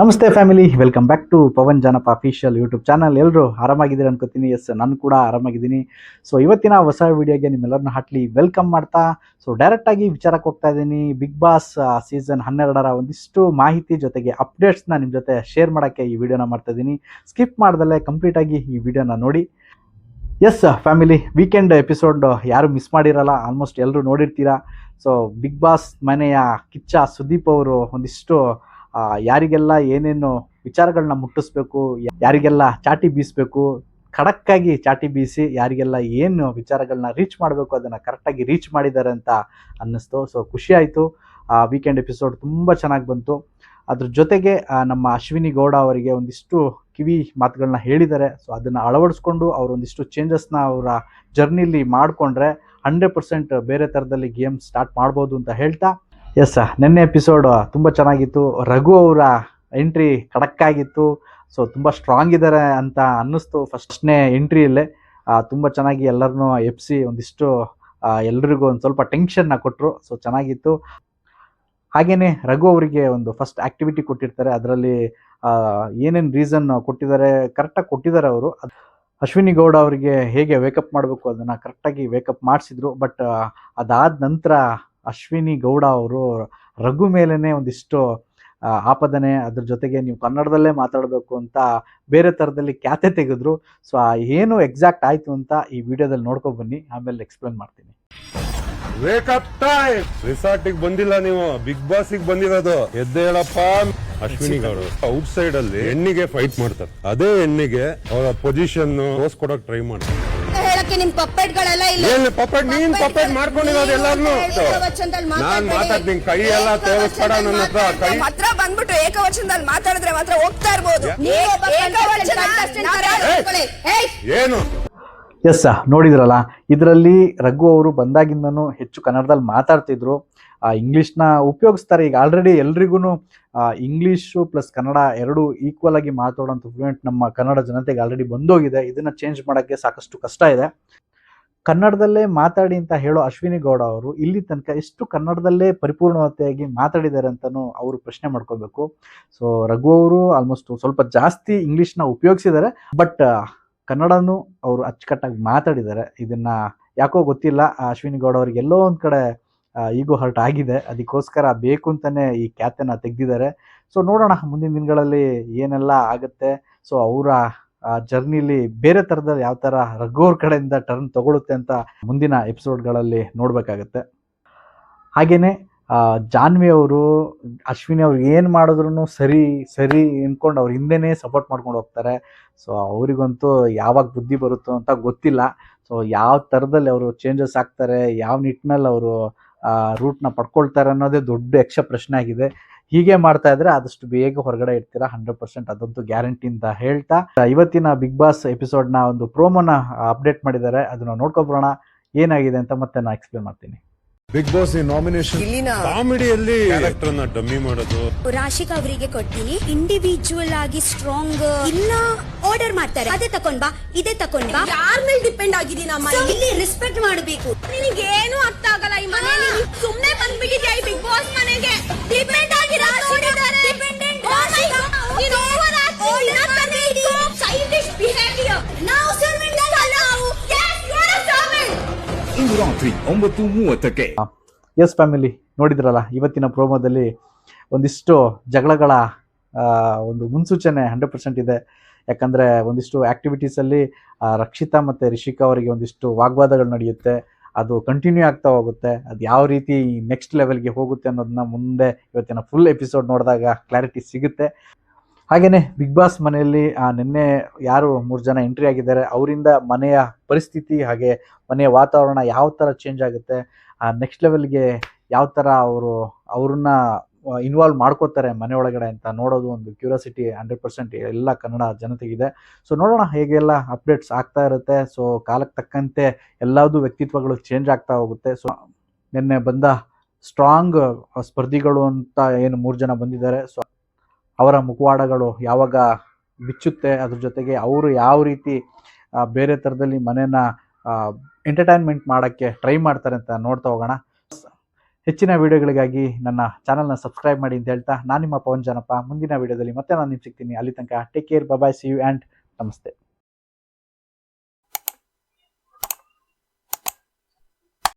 ನಮಸ್ತೆ family, welcome back to Pavan Janapa official YouTube channel. ಎಲ್ಲರೂ ಆರಾಮಾಗಿದ್ದೀರಿ ಅನ್ಕೋತೀನಿ? ಎಸ್, ನಾನು ಕೂಡ ಆರಾಮಾಗಿದ್ದೀನಿ. ಸೊ ಇವತ್ತಿನ ಹೊಸ ವೀಡಿಯೋಗೆ ನಿಮ್ಮೆಲ್ಲರನ್ನ ಹಾಟ್ಲಿ ವೆಲ್ಕಮ್ ಮಾಡ್ತಾ. ಸೊ ಡೈರೆಕ್ಟಾಗಿ ವಿಚಾರಕ್ಕೆ ಹೋಗ್ತಾ ಇದ್ದೀನಿ. ಬಿಗ್ ಬಾಸ್ ಸೀಸನ್ ಹನ್ನೆರಡರ ಒಂದಿಷ್ಟು ಮಾಹಿತಿ ಜೊತೆಗೆ ಅಪ್ಡೇಟ್ಸ್ನ ನಿಮ್ಮ ಜೊತೆ ಶೇರ್ ಮಾಡೋಕ್ಕೆ ಈ ವಿಡಿಯೋನ ಮಾಡ್ತಾ ಇದ್ದೀನಿ. ಸ್ಕಿಪ್ ಮಾಡ್ದಲ್ಲೇ ಕಂಪ್ಲೀಟಾಗಿ ಈ ವಿಡಿಯೋನ ನೋಡಿ. ಎಸ್ ಫ್ಯಾಮಿಲಿ ವೀಕೆಂಡ್ ಎಪಿಸೋಡ್ ಯಾರು ಮಿಸ್ ಮಾಡಿರಲ್ಲ ಆಲ್ಮೋಸ್ಟ್ ಎಲ್ಲರೂ ನೋಡಿರ್ತೀರಾ. ಸೊ ಬಿಗ್ ಬಾಸ್ ಮನೆಯ ಕಿಚ್ಚ ಸುದೀಪ್ ಅವರು ಒಂದಿಷ್ಟು ಯಾರಿಗೆಲ್ಲ ಏನೇನು ವಿಚಾರಗಳನ್ನ ಮುಟ್ಟಿಸ್ಬೇಕು ಯಾರಿಗೆಲ್ಲ ಚಾಟಿ ಬೀಸಬೇಕು, ಖಡಕ್ಕಾಗಿ ಚಾಟಿ ಬೀಸಿ ಯಾರಿಗೆಲ್ಲ ಏನು ವಿಚಾರಗಳನ್ನ ರೀಚ್ ಮಾಡಬೇಕು ಅದನ್ನು ಕರೆಕ್ಟಾಗಿ ರೀಚ್ ಮಾಡಿದ್ದಾರೆ ಅಂತ ಅನ್ನಿಸ್ತು. ಸೊ ಖುಷಿ ಆಯಿತು. ಆ ವೀಕೆಂಡ್ ಎಪಿಸೋಡ್ ತುಂಬ ಚೆನ್ನಾಗಿ ಬಂತು. ಅದ್ರ ಜೊತೆಗೆ ನಮ್ಮ ಅಶ್ವಿನಿ ಗೌಡ ಅವರಿಗೆ ಒಂದಿಷ್ಟು ಕಿವಿ ಮಾತುಗಳನ್ನ ಹೇಳಿದ್ದಾರೆ ಸೊ ಅದನ್ನು ಅಳವಡಿಸ್ಕೊಂಡು ಅವರು ಒಂದಿಷ್ಟು ಚೇಂಜಸ್ನ ಅವರ ಜರ್ನಿಲಿ ಮಾಡಿಕೊಂಡ್ರೆ ಹಂಡ್ರೆಡ್ ಪರ್ಸೆಂಟ್ ಬೇರೆ ಥರದಲ್ಲಿ ಗೇಮ್ ಸ್ಟಾರ್ಟ್ ಮಾಡ್ಬೋದು ಅಂತ ಹೇಳ್ತಾ ಎಸ್ ನಿನ್ನೆ ಎಪಿಸೋಡ್ ತುಂಬ ಚೆನ್ನಾಗಿತ್ತು. ರಘು ಅವರ ಎಂಟ್ರಿ ಖಡಕ್ಕಾಗಿತ್ತು ಸೊ ತುಂಬ ಸ್ಟ್ರಾಂಗ್ ಇದ್ದಾರೆ ಅಂತ ಅನ್ನಿಸ್ತು. ಫಸ್ಟ್ನೇ ಎಂಟ್ರಿಯಲ್ಲೇ ತುಂಬ ಚೆನ್ನಾಗಿ ಎಲ್ಲರನ್ನೂ ಎಪ್ಸಿ ಒಂದಿಷ್ಟು ಎಲ್ರಿಗೂ ಒಂದು ಸ್ವಲ್ಪ ಟೆನ್ಷನ್ನ ಕೊಟ್ಟರು ಸೊ ಚೆನ್ನಾಗಿತ್ತು. ಹಾಗೆಯೇ ರಘು ಅವರಿಗೆ ಒಂದು ಫಸ್ಟ್ ಆ್ಯಕ್ಟಿವಿಟಿ ಕೊಟ್ಟಿರ್ತಾರೆ. ಅದರಲ್ಲಿ ಏನೇನು ರೀಸನ್ ಕೊಟ್ಟಿದ್ದಾರೆ ಕರೆಕ್ಟಾಗಿ ಕೊಟ್ಟಿದ್ದಾರೆ ಅವರು. ಅಶ್ವಿನಿ ಗೌಡ ಅವರಿಗೆ ಹೇಗೆ ವೇಕಪ್ ಮಾಡಬೇಕು, ಅದನ್ನು ಕರೆಕ್ಟಾಗಿ ವೇಕಪ್ ಮಾಡಿಸಿದ್ರು. ಬಟ್ ಅದಾದ ನಂತರ ಅಶ್ವಿನಿ ಗೌಡ ಅವರು ರಘು ಮೇಲೇ ಒಂದಿಷ್ಟು ಆಪದನೆ, ಅದ್ರ ಜೊತೆಗೆ ನೀವು ಕನ್ನಡದಲ್ಲೇ ಮಾತಾಡಬೇಕು ಅಂತ ಬೇರೆ ಥರದಲ್ಲಿ ಖ್ಯಾತೆ ತೆಗೆದ್ರು. ಸೊ ಏನು ಎಕ್ಸಾಕ್ಟ್ ಆಯಿತು ಅಂತ ಈ ವಿಡಿಯೋದಲ್ಲಿ ನೋಡ್ಕೊ ಬನ್ನಿ. ಆಮೇಲೆ ಎಕ್ಸ್ಪ್ಲೇನ್ ಮಾಡ್ತೀನಿ. ರಿಸಾರ್ಟಿಗೆ ಬಂದಿಲ್ಲ ನೀವು. ಬಿಗ್ ಬಾಸ್ ಬಂದಿರೋದು. ಎದ್ದೇಳಪ್ಪ ಅಶ್ವಿನಿ ಗೌಡ ಔಟ್ ಸೈಡ್ ಅಲ್ಲಿ ಹೆಣ್ಣಿಗೆ ಫೈಟ್ ಮಾಡ್ತಾರೆ. ಅದೇ ಹೆಣ್ಣಿಗೆ ಅವರ ಪೊಸಿಷನ್ ರೋಸ್ ಕೊಡಕ್ ಟ್ರೈ ಮಾಡ್ತಾರೆ. ಹೇಳಕ್ಕೆ ನಿಮ್ ಪಪ್ಪೆಟ್ಗಳೆಲ್ಲ ಇಲ್ಲ ಪಪ್ಪೆಟ್ ಪಪೆಟ್ ನೀನ್ ಪಪ್ಪೆಟ್ ಮಾಡ್ಕೊಂಡಿರೋದು ಎಲ್ಲಾರ್ನು? ನಾನ್ ಮಾತಾಡ್ಬೇಡಿ. ಮಾತಾಡ್ತೀನಿ ಕೈ ಎಲ್ಲ ತೋರಿಸ್ಬೇಡ ನನ್ನ ಹತ್ರ ಕೈ ಹತ್ರ ಬಂದ್ಬಿಟ್ಟು ಏಕವಚನದಲ್ಲಿ ಮಾತಾಡಿದ್ರೆ ಮಾತ್ರ ಹೋಗ್ತಾ ಇರ್ಬೋದು. ಏಕವಚನ ನಾವ್ ಏಯ್! ಏನು? ಎಸ್ ನೋಡಿದ್ರಲ್ಲ ಇದರಲ್ಲಿ ರಘು ಅವರು ಬಂದಾಗಿಂದನೂ ಹೆಚ್ಚು ಕನ್ನಡದಲ್ಲಿ ಮಾತಾಡ್ತಿದ್ರು. ಇಂಗ್ಲೀಷ್ನ ಉಪಯೋಗಿಸ್ತಾರೆ. ಈಗ ಆಲ್ರೆಡಿ ಎಲ್ರಿಗೂ ಇಂಗ್ಲೀಷು ಪ್ಲಸ್ ಕನ್ನಡ ಎರಡು ಈಕ್ವಲ್ ಆಗಿ ಮಾತಾಡೋಂಥ ಫ್ಲೂಯೆಂಟ್ ನಮ್ಮ ಕನ್ನಡ ಜನತೆಗೆ ಆಲ್ರೆಡಿ ಬಂದೋಗಿದೆ. ಇದನ್ನು ಚೇಂಜ್ ಮಾಡೋಕ್ಕೆ ಸಾಕಷ್ಟು ಕಷ್ಟ ಇದೆ. ಕನ್ನಡದಲ್ಲೇ ಮಾತಾಡಿ ಅಂತ ಹೇಳೋ ಅಶ್ವಿನಿ ಗೌಡ ಅವರು ಇಲ್ಲಿ ತನಕ ಎಷ್ಟು ಕನ್ನಡದಲ್ಲೇ ಪರಿಪೂರ್ಣತೆಯಾಗಿ ಮಾತಾಡಿದ್ದಾರೆ ಅಂತಲೂ ಅವರು ಪ್ರಶ್ನೆ ಮಾಡ್ಕೋಬೇಕು. ಸೊ ರಘು ಅವರು ಆಲ್ಮೋಸ್ಟ್ ಸ್ವಲ್ಪ ಜಾಸ್ತಿ ಇಂಗ್ಲೀಷ್ನ ಉಪಯೋಗಿಸಿದ್ದಾರೆ. ಬಟ್ ಕನ್ನಡನೂ ಅವರು ಅಚ್ಚುಕಟ್ಟಾಗಿ ಮಾತಾಡಿದ್ದಾರೆ. ಇದನ್ನು ಯಾಕೋ ಗೊತ್ತಿಲ್ಲ. ಆ ಅಶ್ವಿನಿ ಗೌಡ ಅವ್ರಿಗೆ ಎಲ್ಲೋ ಒಂದು ಕಡೆ ಈಗೋ ಹರ್ಟ್ ಆಗಿದೆ. ಅದಕ್ಕೋಸ್ಕರ ಬೇಕು ಅಂತಾನೆ ಈ ಖ್ಯಾತನ ತೆಗೆದಿದ್ದಾರೆ. ಸೊ ನೋಡೋಣ ಮುಂದಿನ ದಿನಗಳಲ್ಲಿ ಏನೆಲ್ಲ ಆಗುತ್ತೆ. ಸೊ ಅವರ ಜರ್ನಿಲಿ ಬೇರೆ ಥರದ ಯಾವ ಥರ ರಘುವರ್ ಕಡೆಯಿಂದ ಟರ್ನ್ ತಗೊಳುತ್ತೆ ಅಂತ ಮುಂದಿನ ಎಪಿಸೋಡ್ಗಳಲ್ಲಿ ನೋಡಬೇಕಾಗತ್ತೆ. ಹಾಗೆಯೇ ಜಾನ್ವಿ ಅವರು, ಅಶ್ವಿನಿ ಅವ್ರು ಏನು ಮಾಡಿದ್ರು ಸರಿ ಸರಿ ಅಂದ್ಕೊಂಡು ಅವ್ರ ಹಿಂದೆನೇ ಸಪೋರ್ಟ್ ಮಾಡ್ಕೊಂಡು ಹೋಗ್ತಾರೆ. ಸೊ ಅವರಿಗಂತೂ ಯಾವಾಗ ಬುದ್ಧಿ ಬರುತ್ತೋ ಅಂತ ಗೊತ್ತಿಲ್ಲ. ಸೊ ಯಾವ ಥರದಲ್ಲಿ ಅವರು ಚೇಂಜಸ್ ಆಗ್ತಾರೆ, ಯಾವ ನಿಟ್ಟಿನಲ್ಲಿ ಅವರು ರೂಟ್ನ ಪಡ್ಕೊಳ್ತಾರೆ ಅನ್ನೋದೇ ದೊಡ್ಡ ಯಕ್ಷ ಪ್ರಶ್ನೆ ಆಗಿದೆ. ಹೀಗೆ ಮಾಡ್ತಾ ಇದ್ರೆ ಆದಷ್ಟು ಬೇಗ ಹೊರಗಡೆ ಇರ್ತೀರಾ ಹಂಡ್ರೆಡ್ ಪರ್ಸೆಂಟ್ ಅದಂತೂ ಗ್ಯಾರಂಟಿ ಅಂತ ಹೇಳ್ತಾ. ಇವತ್ತಿನ ಬಿಗ್ ಬಾಸ್ ಎಪಿಸೋಡ್ನ ಒಂದು ಪ್ರೋಮೋನ ಅಪ್ಡೇಟ್ ಮಾಡಿದ್ದಾರೆ. ಅದನ್ನ ನೋಡ್ಕೊಬರೋಣ ಏನಾಗಿದೆ ಅಂತ ಮತ್ತೆ ನಾನು ಎಕ್ಸ್ಪ್ಲೇನ್ ಮಾಡ್ತೀನಿ. ಬಿಗ್ ಬಾಸ್ ನಾಮಿನೇಷನ್ ಇಲ್ಲಿನ ಕಾಮಿಡಿಯಲ್ಲಿ ಕ್ಯಾರೆಕ್ಟರ್ನ ಡಮ್ಮಿ ಮಾಡೋದು. ರಾಶಿಕ್ ಅವರಿಗೆ ಕೊಟ್ಟಿ ಇಂಡಿವಿಜುವಲ್ ಆಗಿ ಸ್ಟ್ರಾಂಗ್ ಇಲ್ಲ ಆರ್ಡರ್ ಮಾಡ್ತಾರೆ. ಅದೇ ತಕೊಂಡ್ ಬಾ ಇದೇ ತಕೊಂಡ್ ಬಾ. ಯಾರ ಮೇಲೆ ಡಿಪೆಂಡ್ ಆಗಿದೀನಿ ಇಲ್ಲಿ ರೆಸ್ಪೆಕ್ಟ್ ಮಾಡಬೇಕು. ನಿನಗೆ ಒಂಬತ್ತು ಮೂವತ್ತಕ್ಕೆ. ಎಸ್ ಫ್ಯಾಮಿಲಿ ನೋಡಿದ್ರಲ್ಲ, ಇವತ್ತಿನ ಪ್ರೋಮೋದಲ್ಲಿ ಒಂದಿಷ್ಟು ಜಗಳಗಳ ಒಂದು ಮುನ್ಸೂಚನೆ ಹಂಡ್ರೆಡ್ ಪರ್ಸೆಂಟ್ ಇದೆ. ಯಾಕಂದರೆ ಒಂದಿಷ್ಟು ಆ್ಯಕ್ಟಿವಿಟೀಸಲ್ಲಿ ರಕ್ಷಿತಾ ಮತ್ತು ರಿಷಿಕಾ ಅವರಿಗೆ ಒಂದಿಷ್ಟು ವಾಗ್ವಾದಗಳು ನಡೆಯುತ್ತೆ. ಅದು ಕಂಟಿನ್ಯೂ ಆಗ್ತಾ ಹೋಗುತ್ತೆ. ಅದು ಯಾವ ರೀತಿ ನೆಕ್ಸ್ಟ್ ಲೆವೆಲ್ಗೆ ಹೋಗುತ್ತೆ ಅನ್ನೋದನ್ನ ಮುಂದೆ ಇವತ್ತಿನ ಫುಲ್ ಎಪಿಸೋಡ್ ನೋಡಿದಾಗ ಕ್ಲಾರಿಟಿ ಸಿಗುತ್ತೆ. ಹಾಗೆಯೇ ಬಿಗ್ ಬಾಸ್ ಮನೆಯಲ್ಲಿ ನಿನ್ನೆ ಯಾರು ಮೂರು ಜನ ಎಂಟ್ರಿ ಆಗಿದ್ದಾರೆ, ಅವರಿಂದ ಮನೆಯ ಪರಿಸ್ಥಿತಿ ಹಾಗೆ ಮನೆಯ ವಾತಾವರಣ ಯಾವ ಥರ ಚೇಂಜ್ ಆಗುತ್ತೆ ನೆಕ್ಸ್ಟ್ ಲೆವೆಲ್ಗೆ ಯಾವ ಥರ ಅವರು, ಅವ್ರನ್ನ ಇನ್ವಾಲ್ವ್ ಮಾಡ್ಕೋತಾರೆ ಮನೆ ಒಳಗಡೆ ಅಂತ ನೋಡೋದು ಒಂದು ಕ್ಯೂರಿಯಾಸಿಟಿ ಹಂಡ್ರೆಡ್ ಪರ್ಸೆಂಟ್ ಎಲ್ಲ ಕನ್ನಡ ಜನತೆಗಿದೆ. ಸೊ ನೋಡೋಣ ಹೇಗೆಲ್ಲ ಅಪ್ಡೇಟ್ಸ್ ಆಗ್ತಾ ಇರುತ್ತೆ. ಸೊ ಕಾಲಕ್ಕೆ ತಕ್ಕಂತೆ ಎಲ್ಲದೂ ವ್ಯಕ್ತಿತ್ವಗಳು ಚೇಂಜ್ ಆಗ್ತಾ ಹೋಗುತ್ತೆ. ಸೊ ನಿನ್ನೆ ಬಂದ ಸ್ಟ್ರಾಂಗ್ ಸ್ಪರ್ಧಿಗಳು ಅಂತ ಏನು ಮೂರು ಜನ ಬಂದಿದ್ದಾರೆ. ಸೊ ಅವರ ಮುಖವಾಡಗಳು ಯಾವಾಗ ಬಿಚ್ಚುತ್ತೆ, ಅದ್ರ ಜೊತೆಗೆ ಅವರು ಯಾವ ರೀತಿ ಬೇರೆ ಥರದಲ್ಲಿ ಮನೇನ ಎಂಟರ್ಟೈನ್ಮೆಂಟ್ ಮಾಡೋಕ್ಕೆ ಟ್ರೈ ಮಾಡ್ತಾರೆ ಅಂತ ನೋಡ್ತಾ ಹೋಗೋಣ. ಹೆಚ್ಚಿನ ವಿಡಿಯೋಗಳಿಗಾಗಿ ನನ್ನ ಚಾನಲ್ನ ಸಬ್ಸ್ಕ್ರೈಬ್ ಮಾಡಿ ಅಂತ ಹೇಳ್ತಾ, ನಾನು ನಿಮ್ಮ ಪವನ್ ಜನಪ್ಪ. ಮುಂದಿನ ವಿಡಿಯೋದಲ್ಲಿ ಮತ್ತೆ ನಾನು ನಿಮ್ಗೆ ಸಿಗ್ತೀನಿ. ಅಲ್ಲಿ ತನಕ take care bye see you and ನಮಸ್ತೆ.